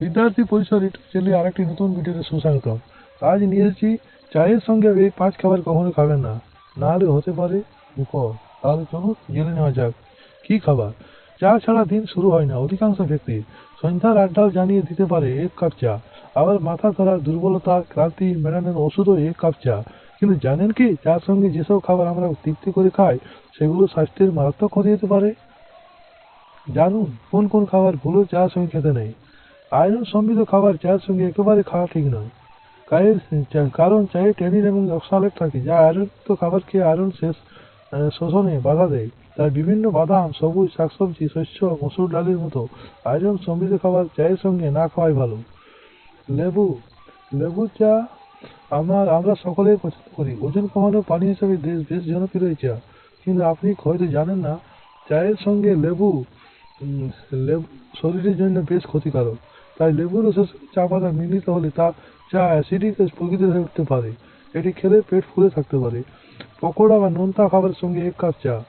বিদ্যার্থী পরিষদ চ্যানেলে আরেকটি নতুন ভিডিওতে সুস্বাগতম। আজ নিয়ে এসেছি চায়ের সঙ্গে এই পাঁচ খাবার কখনো খাবেন না। না হলে হতে পারে বিপদ তাহলে চলুন জেনে নেওয়া যাক কি খাবার। চা ছাড়া দিন শুরু হয় না, অধিকাংশ ব্যক্তি সন্ধ্যার আড্ডাও জানিয়ে দিতে পারে এক কাপ চা। আবার মাথা ধরার দুর্বলতা, ক্লান্তি মেটানোর ওষুধও এক কাপ চা। কিন্তু জানেন কি, চার সঙ্গে যেসব খাবার আমরা তৃপ্তি করে খাই, সেগুলো স্বাস্থ্যের মারাত্মক ক্ষতি হতে পারে? জানুন, কোন কোন খাবার ভুলো চার সঙ্গে খেতে নেই। আয়রন সমৃদ্ধ খাবার চায়ের সঙ্গে একেবারে খাওয়া ঠিক নয়। কারণ চায়ে ট্যানিন এবং অক্সালেট থাকে, যা আয়রনযুক্ত খাবার খেয়ে আয়রন শেষ শোষণে বাধা দেয়। তাই বিভিন্ন বাদাম, সবুজ শাকসবজি, শস্য, মসুর ডালের মতো আয়রন সমৃদ্ধ খাবার চায়ের সঙ্গে না খাওয়াই ভালো। লেবু লেবু চা আমার, আমরা সকলেই পছন্দ করি। ওজন কমানোর পানি হিসেবে দেশ বেশ জনপ্রিয় চা। কিন্তু আপনি হয়তো জানেন না, চায়ের সঙ্গে লেবু লেবু শরীরের জন্য বেশ ক্ষতিকারক। তাই লেবুর রসের চা পাতা মিলিত হলে তা চা অ্যাসিডিক প্রকৃতির হয়ে উঠতে পারে। এটি খেলে পেট ফুলে থাকতে পারে। পকোড়া বা নোনতা খাবারের সঙ্গে এক কাপ চা।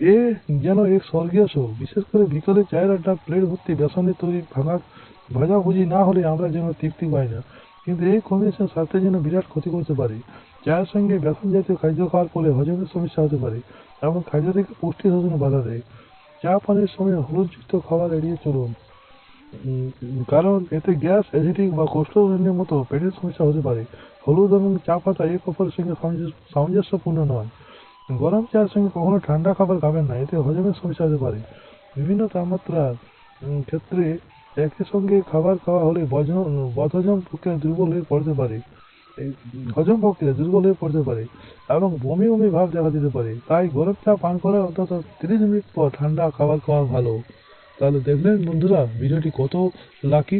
এ যেন এক স্বর্গীয় শো। বিশেষ করে বিকালে চায়ের আড্ডা, প্লেট ভর্তি বেসনের তৈরি, ভাঙা ভাজাভুজি না হলে আমরা যেন তৃপ্তি পাই না। কিন্তু এই কম্বিনেশন স্বাস্থ্যের জন্য বিরাট ক্ষতি করতে পারে। চায়ের সঙ্গে বেসন জাতীয় খাদ্য খাওয়ার ফলে হজমের সমস্যা হতে পারে। এবং খাদ্য থেকে পুষ্টি শোষণে বাধা দেয়। চা পানের সময় হলুদযুক্ত খাবার এড়িয়ে চলুন। কারণ এতে গ্যাস অ্যাসিডিক বা কোষ্ঠকাঠিন্যের মতো পেটের সমস্যা হতে পারে। হলুদ এবং চা পাতা এক অপরের সঙ্গে সামঞ্জস্যপূর্ণ নয়। গরম চায়ের সঙ্গে কখনো ঠান্ডা খাবার খাবেন না, এতে হজমের সমস্যা হতে পারে। বিভিন্ন তাপমাত্রার ক্ষেত্রে একই সঙ্গে খাবার খাওয়া হলে বদহজম প্রক্রিয়া দুর্বল হয়ে পড়তে পারে। হজম প্রক্রিয়া দুর্বল হয়ে পড়তে পারে এবং বমি বমি ভাব দেখা দিতে পারে। তাই গরম চা পান করার অন্তত তিরিশ মিনিট পর ঠান্ডা খাবার খাওয়া ভালো। তাহলে দেখলেন বন্ধুরা ভিডিওটি কত লাকি